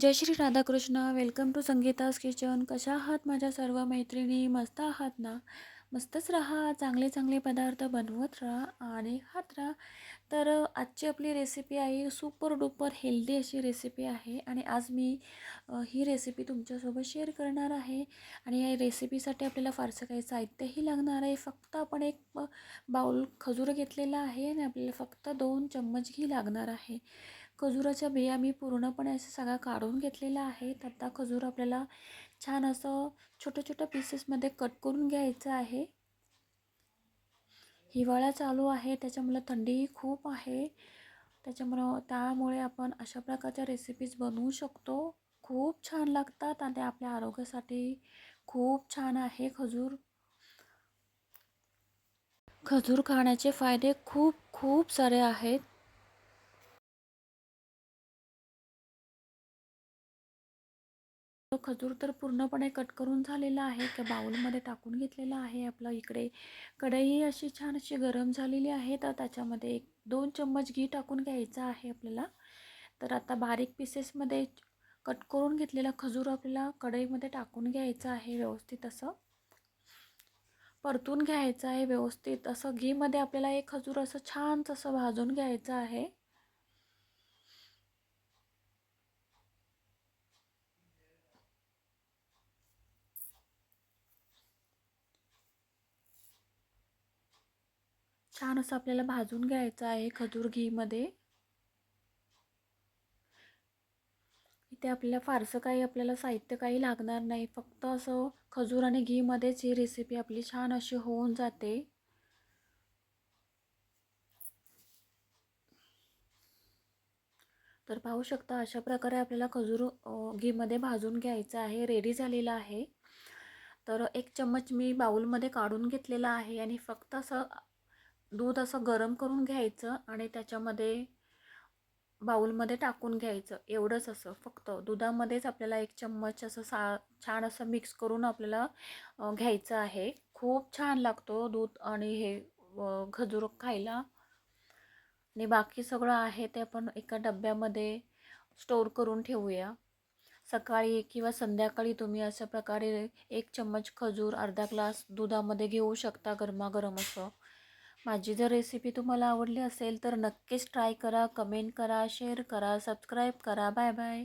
Jai Shri Radhakrishna. Welcome to Sangeeta's kitchen कशा आहात माझ्या सर्व मैत्रिणी? मस्त आहात ना? मस्तच राहा चांगले चांगले पदार्थ बनवत राहा आणि खात राहा. तर आजची आपली रेसिपी आहे सुपर डुपर हेल्दी अशी रेसिपी आहे आणि आज मी ही रेसिपी तुमच्यासोबत शेअर करणार आहे आणि या रेसिपीसाठी आपल्याला फारसं काही साहित्यही लागणार आहे. फक्त आपण एक बाऊल बाउल खजूर घेतलेला आहे आणि आपल्याला फक्त दोन चम्मच घी लागणार आहे. खजुराच्या बिया मी पूर्णपणे असं सगळा काढून घेतलेला आहे. तर आता खजूर आपल्याला छान असं छोट्या छोट्या पीसेसमध्ये कट करून घ्यायचं आहे. हिवाळा चालू आहे त्याच्यामुळं थंडीही खूप आहे. त्याच्यामुळं त्यामुळे आपण अशा प्रकारच्या रेसिपीज बनवू शकतो. खूप छान लागतात आणि ते आपल्या आरोग्यासाठी खूप छान आहे खजूर. खजूर खाण्याचे फायदे खूप खूप सारे आहेत. तो खजूर तर पूर्णपणे कट करून झालेला आहे त्या बाऊलमध्ये टाकून घेतलेला आहे. आपलं इकडे कढई अशी छान अशी गरम झालेली आहे तर त्याच्यामध्ये एक दोन चम्मच घी टाकून घ्यायचं आहे आपल्याला. तर आता बारीक पीसेसमध्ये कट करून घेतलेला खजूर आपल्याला कढईमध्ये टाकून घ्यायचं आहे व्यवस्थित असं. परतून घ्यायचं आहे व्यवस्थित. असं घीमध्ये आपल्याला एक खजूर असं छान असं भाजून घ्यायचं आहे. छान असं आपल्याला भाजून घ्यायचं आहे खजूर घीमध्ये. इथे आपल्याला फारसं काही आपल्याला साहित्य काही लागणार नाही. फक्त असं खजूर आणि घीमध्येच ही रेसिपी आपली छान अशी होऊन जाते. तर पाहू शकता अशा प्रकारे आपल्याला खजूर घीमध्ये भाजून घ्यायचं आहे. रेडी झालेला आहे. तर एक चम्मच मी बाउलमध्ये काढून घेतलेला आहे आणि फक्त असं दूध असं गरम करून घ्यायचं आणि त्याच्यामध्ये बाउलमध्ये टाकून घ्यायचं. एवढंच असं. फक्त दुधामध्येच आपल्याला एक चम्मच असं सा छान असं मिक्स करून आपल्याला घ्यायचं आहे. खूप छान लागतो दूध आणि हे खजूर खायला. आणि बाकी सगळं आहे ते आपण एका डब्यामध्ये स्टोर करून ठेवूया. सकाळी किंवा संध्याकाळी तुम्ही अशा प्रकारे एक चम्मच खजूर अर्धा ग्लास दुधामध्ये घेऊ शकता गरमागरम असं. माझी जर रेसिपी तुम्हाला आवडली असेल तर नक्कीच ट्राय करा कमेंट करा शेअर करा सबस्क्राईब करा. Bye bye